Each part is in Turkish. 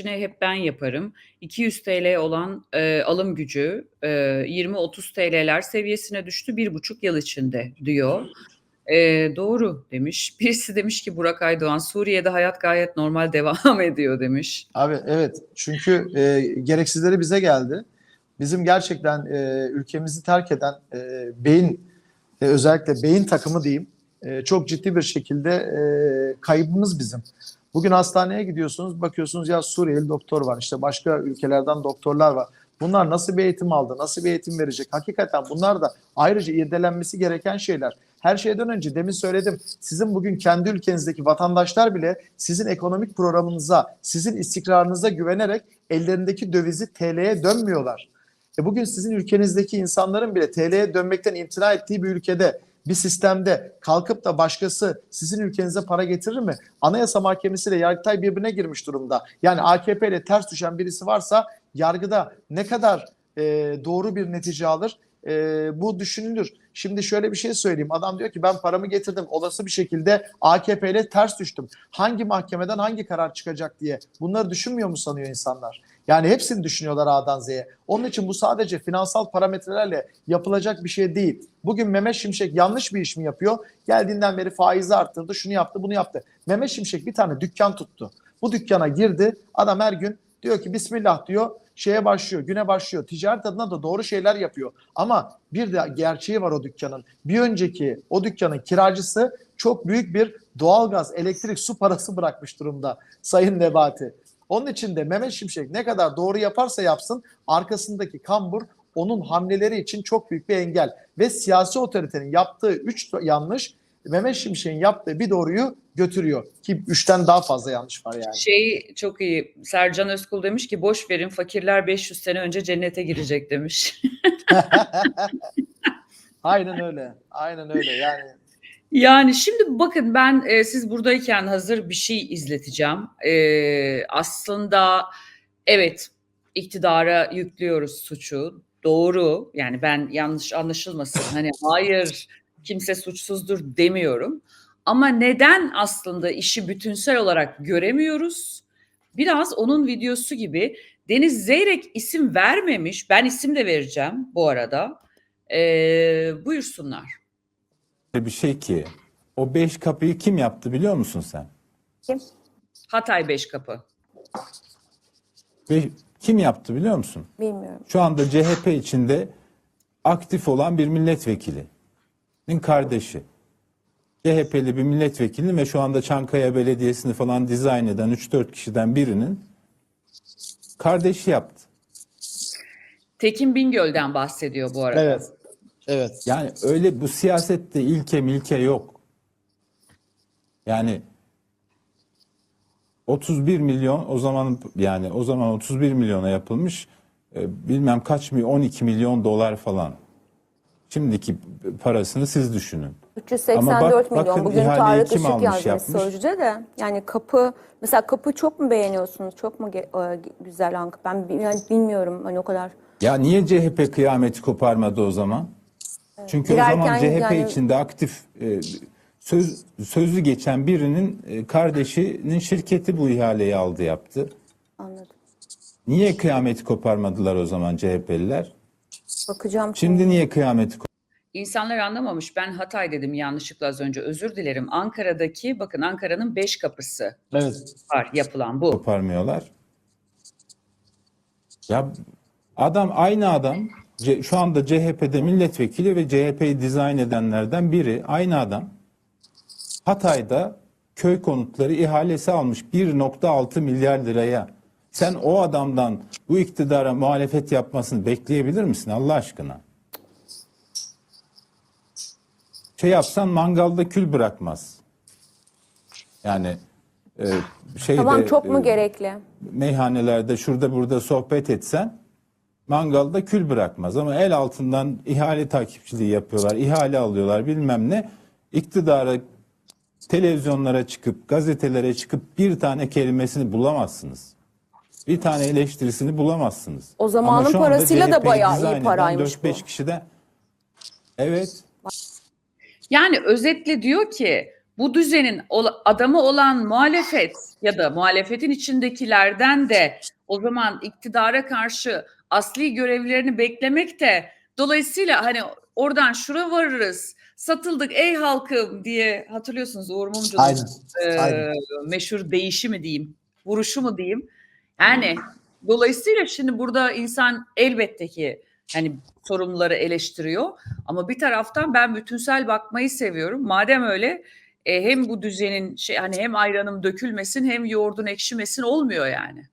işini hep ben yaparım. 200 TL olan e, alım gücü e, 20-30 TL'ler seviyesine düştü bir buçuk yıl içinde diyor. E, doğru demiş. Birisi demiş ki Burak Aydoğan Suriye'de hayat gayet normal devam ediyor demiş. Abi evet çünkü e, gereksizleri bize geldi. Bizim gerçekten e, ülkemizi terk eden e, beyin e, özellikle beyin takımı diyeyim e, çok ciddi bir şekilde e, kaybımız bizim. Bugün hastaneye gidiyorsunuz bakıyorsunuz ya Suriyeli doktor var işte başka ülkelerden doktorlar var. Bunlar nasıl bir eğitim aldı, nasıl bir eğitim verecek? Hakikaten bunlar da ayrıca irdelenmesi gereken şeyler. Her şeyden önce demin söyledim. Sizin bugün kendi ülkenizdeki vatandaşlar bile sizin ekonomik programınıza, sizin istikrarınıza güvenerek ellerindeki dövizi TL'ye dönmüyorlar. E bugün sizin ülkenizdeki insanların bile TL'ye dönmekten imtina ettiği bir ülkede, bir sistemde kalkıp da başkası sizin ülkenize para getirir mi? Anayasa Mahkemesi ile Yargıtay birbirine girmiş durumda. Yani AKP ile ters düşen birisi varsa yargıda ne kadar e, doğru bir netice alır e, bu düşünülür. Şimdi şöyle bir şey söyleyeyim. Adam diyor ki ben paramı getirdim. Olası bir şekilde AKP ile ters düştüm. Hangi mahkemeden hangi karar çıkacak diye. Bunları düşünmüyor mu sanıyor insanlar? Yani hepsini düşünüyorlar A'dan Z'ye. Onun için bu sadece finansal parametrelerle yapılacak bir şey değil. Bugün Mehmet Şimşek yanlış bir iş mi yapıyor? Geldiğinden beri faizi arttırdı, şunu yaptı, bunu yaptı. Mehmet Şimşek bir tane dükkan tuttu. Bu dükkana girdi. Adam her gün diyor ki Bismillah diyor şeye başlıyor, güne başlıyor. Ticaret adına da doğru şeyler yapıyor. Ama bir de gerçeği var o dükkanın. Bir önceki o dükkanın kiracısı çok büyük bir doğalgaz, elektrik, su parası bırakmış durumda Sayın Nebati. Onun için de Mehmet Şimşek ne kadar doğru yaparsa yapsın arkasındaki kambur onun hamleleri için çok büyük bir engel. Ve siyasi otoritenin yaptığı üç yanlış Mehmet Şimşek'in yaptığı bir doğruyu götürüyor. Ki üçten daha fazla yanlış var yani. Şey çok iyi. Sercan Özkul demiş ki boş verin fakirler 500 sene önce cennete girecek demiş. Aynen öyle. Aynen öyle. Yani Yani şimdi bakın ben e, siz buradayken hazır bir şey izleteceğim. E, aslında evet iktidara yüklüyoruz suçu. Doğru. Yani ben yanlış anlaşılmasın. Hani hayır kimse suçsuzdur demiyorum. Ama neden aslında işi bütünsel olarak göremiyoruz? Biraz onun videosu gibi Deniz Zeyrek isim vermemiş. Ben isim de vereceğim bu arada. E, buyursunlar. Bir şey ki o beş kapıyı kim yaptı biliyor musun sen? Hatay Beşkapı. Ve kim yaptı biliyor musun? Bilmiyorum. Şu anda CHP içinde aktif olan bir milletvekilinin kardeşi. CHP'li bir milletvekili ve şu anda Çankaya Belediyesi'ni falan dizayn eden 3-4 kişiden birinin kardeşi yaptı. Tekin Bingöl'den bahsediyor bu arada. evet. Evet. Yani öyle bu siyasette ilke milke yok. Yani 31 milyon o zaman yani o zaman 31 milyona yapılmış e, bilmem kaç mi 12 milyon dolar falan. Şimdiki parasını siz düşünün. 384 Ama bak- milyon. bakın Bugün Tarık kim Işık almış, yazmış yapmış? Sözcü'de de. Yani kapı, mesela kapı çok mu beğeniyorsunuz? Çok mu ge- e, güzel Ankara? Ben yani bilmiyorum hani o kadar. Ya niye CHP kıyameti koparmadı o zaman? Çünkü o zaman Girerken CHP yani- içinde aktif e, söz sözü geçen birinin e, kardeşinin şirketi bu ihaleyi aldı yaptı. Anladım. Niye kıyameti koparmadılar o zaman CHP'liler? Bakacağım. Şimdi niye kıyameti İnsanlar anlamamış. Ben Hatay dedim yanlışlıkla az önce. Özür dilerim. Ankara'daki bakın Ankara'nın beş kapısı Evet. var yapılan bu. koparmıyorlar? Ya adam aynı adam şu anda CHP'de milletvekili ve CHP'yi dizayn edenlerden biri aynı adam. Hatay'da köy konutları ihalesi almış 1.6 milyar liraya. Sen o adamdan bu iktidara muhalefet yapmasını bekleyebilir misin Allah aşkına? Şey yapsan mangalda kül bırakmaz. Yani e, şeyde, Tamam çok mu e, gerekli? meyhanelerde şurada burada sohbet etsen mangalda kül bırakmaz ama el altından ihale takipçiliği yapıyorlar, ihale alıyorlar bilmem ne. İktidara televizyonlara çıkıp gazetelere çıkıp bir tane kelimesini bulamazsınız. Bir tane eleştirisini bulamazsınız. O zamanın Ama şu anda parasıyla da bayağı iyi paraymış 4-5 bu. kişiden Evet. Yani özetle diyor ki bu düzenin adamı olan muhalefet ya da muhalefetin içindekilerden de o zaman iktidara karşı asli görevlerini beklemek de dolayısıyla hani oradan şura varırız satıldık ey halkım diye hatırlıyorsunuz Uğur Mumcu'nun Aynen. e, Aynen. meşhur deyişi mi diyeyim vuruşu mu diyeyim yani dolayısıyla şimdi burada insan elbette ki hani sorumluları eleştiriyor ama bir taraftan ben bütünsel bakmayı seviyorum madem öyle e, hem bu düzenin şey hani hem ayranım dökülmesin hem yoğurdun ekşimesin olmuyor yani.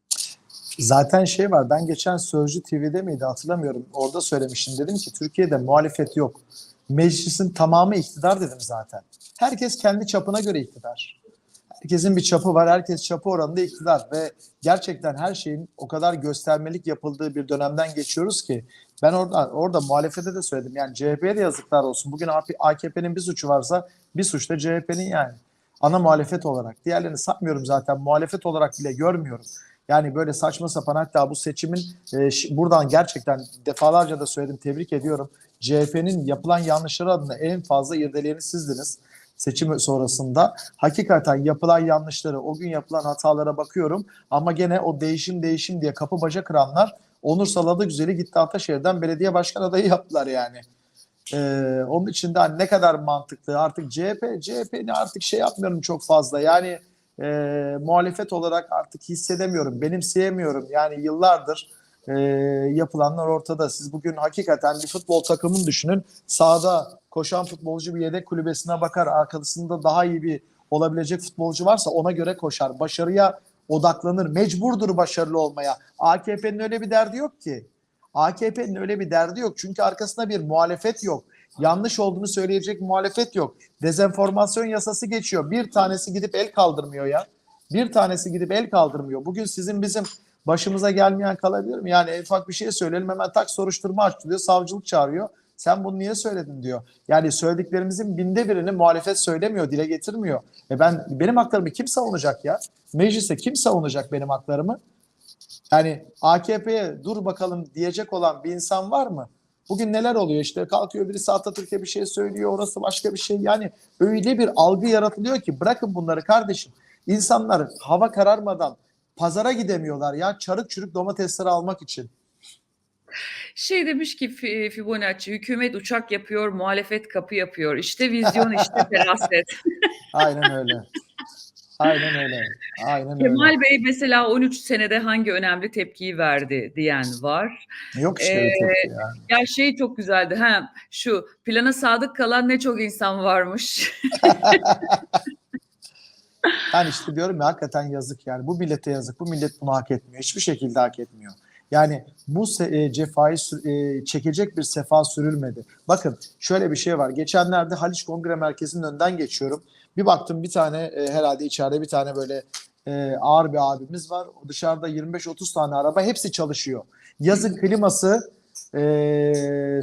Zaten şey var ben geçen Sözcü TV'de miydi hatırlamıyorum. Orada söylemiştim dedim ki Türkiye'de muhalefet yok. Meclisin tamamı iktidar dedim zaten. Herkes kendi çapına göre iktidar. Herkesin bir çapı var. Herkes çapı oranında iktidar ve gerçekten her şeyin o kadar göstermelik yapıldığı bir dönemden geçiyoruz ki ben orada orada muhalefete de söyledim. Yani CHP'ye de yazıklar olsun. Bugün AKP'nin bir suçu varsa bir suç da CHP'nin yani. Ana muhalefet olarak. Diğerlerini satmıyorum zaten. Muhalefet olarak bile görmüyorum. Yani böyle saçma sapan hatta bu seçimin e, buradan gerçekten defalarca da söyledim tebrik ediyorum. CHP'nin yapılan yanlışları adına en fazla irdeleyeni sizdiniz seçim sonrasında. Hakikaten yapılan yanlışları, o gün yapılan hatalara bakıyorum ama gene o değişim değişim diye kapı baca kıranlar Onur Saladı Güzel'i gitti Ataşehir'den belediye başkan adayı yaptılar yani. Ee, onun için de hani ne kadar mantıklı artık CHP, CHP'ni artık şey yapmıyorum çok fazla yani e, muhalefet olarak artık hissedemiyorum, benimseyemiyorum. Yani yıllardır e, yapılanlar ortada. Siz bugün hakikaten bir futbol takımını düşünün. Sahada koşan futbolcu bir yedek kulübesine bakar. Arkasında daha iyi bir olabilecek futbolcu varsa ona göre koşar. Başarıya odaklanır. Mecburdur başarılı olmaya. AKP'nin öyle bir derdi yok ki. AKP'nin öyle bir derdi yok. Çünkü arkasında bir muhalefet yok. Yanlış olduğunu söyleyecek muhalefet yok. Dezenformasyon yasası geçiyor. Bir tanesi gidip el kaldırmıyor ya. Bir tanesi gidip el kaldırmıyor. Bugün sizin bizim başımıza gelmeyen kalabilir mi? Yani ufak bir şey söyleyelim hemen tak soruşturma açılıyor. Savcılık çağırıyor. Sen bunu niye söyledin diyor. Yani söylediklerimizin binde birini muhalefet söylemiyor, dile getirmiyor. E ben benim haklarımı kim savunacak ya? Mecliste kim savunacak benim haklarımı? Yani AKP'ye dur bakalım diyecek olan bir insan var mı? Bugün neler oluyor işte kalkıyor birisi Atatürk'e bir şey söylüyor orası başka bir şey. Yani öyle bir algı yaratılıyor ki bırakın bunları kardeşim. İnsanlar hava kararmadan pazara gidemiyorlar ya çarık çürük domatesleri almak için. Şey demiş ki Fi- Fibonacci hükümet uçak yapıyor, muhalefet kapı yapıyor. İşte vizyon, işte feraset. Aynen öyle. Aynen öyle. Aynen öyle. Kemal Bey mesela 13 senede hangi önemli tepkiyi verdi diyen var. Yok işte öyle tepki ya. Ya şey çok güzeldi. Ha şu plana sadık kalan ne çok insan varmış. Yani işte diyorum ya hakikaten yazık yani. Bu millete yazık. Bu millet bunu hak etmiyor. Hiçbir şekilde hak etmiyor. Yani bu e, cefayı e, çekecek bir sefa sürülmedi. Bakın şöyle bir şey var. Geçenlerde Haliç Kongre Merkezi'nin önünden geçiyorum. Bir baktım bir tane e, herhalde içeride bir tane böyle ağır bir abimiz var. Dışarıda 25-30 tane araba hepsi çalışıyor. Yazın kliması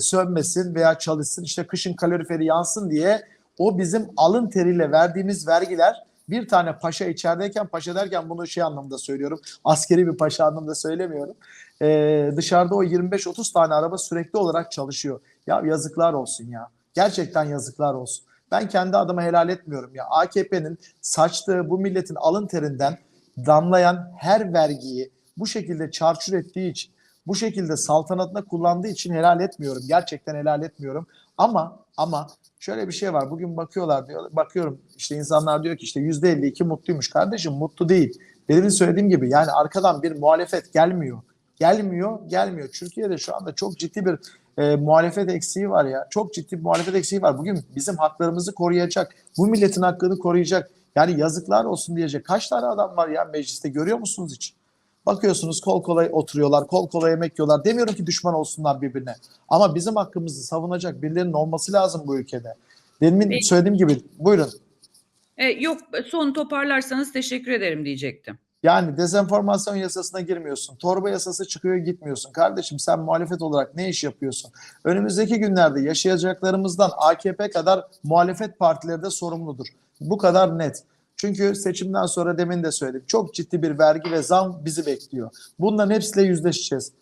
sönmesin veya çalışsın işte kışın kaloriferi yansın diye o bizim alın teriyle verdiğimiz vergiler bir tane paşa içerideyken paşa derken bunu şey anlamda söylüyorum askeri bir paşa anlamda söylemiyorum. Ee, dışarıda o 25-30 tane araba sürekli olarak çalışıyor. Ya yazıklar olsun ya. Gerçekten yazıklar olsun. Ben kendi adıma helal etmiyorum ya. AKP'nin saçtığı bu milletin alın terinden damlayan her vergiyi bu şekilde çarçur ettiği için bu şekilde saltanatına kullandığı için helal etmiyorum. Gerçekten helal etmiyorum. Ama ama şöyle bir şey var. Bugün bakıyorlar diyor. Bakıyorum işte insanlar diyor ki işte %52 mutluymuş. Kardeşim mutlu değil. Benim söylediğim gibi yani arkadan bir muhalefet gelmiyor. Gelmiyor, gelmiyor. Türkiye'de şu anda çok ciddi bir e, muhalefet eksiği var ya. Çok ciddi bir muhalefet eksiği var. Bugün bizim haklarımızı koruyacak. Bu milletin hakkını koruyacak. Yani yazıklar olsun diyecek. Kaç tane adam var ya mecliste görüyor musunuz hiç? Bakıyorsunuz kol kola oturuyorlar, kol kola yemek yiyorlar. Demiyorum ki düşman olsunlar birbirine. Ama bizim hakkımızı savunacak birilerinin olması lazım bu ülkede. Demin Peki. söylediğim gibi buyurun. E, yok son toparlarsanız teşekkür ederim diyecektim. Yani dezenformasyon yasasına girmiyorsun. Torba yasası çıkıyor gitmiyorsun. Kardeşim sen muhalefet olarak ne iş yapıyorsun? Önümüzdeki günlerde yaşayacaklarımızdan AKP kadar muhalefet partileri de sorumludur. Bu kadar net. Çünkü seçimden sonra demin de söyledim. Çok ciddi bir vergi ve zam bizi bekliyor. Bunların hepsiyle yüzleşeceğiz.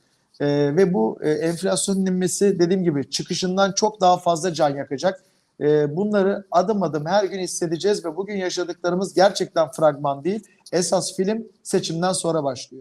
Ee, ve bu e, enflasyonun inmesi dediğim gibi çıkışından çok daha fazla can yakacak. E, bunları adım adım her gün hissedeceğiz ve bugün yaşadıklarımız gerçekten fragman değil. Esas film seçimden sonra başlıyor.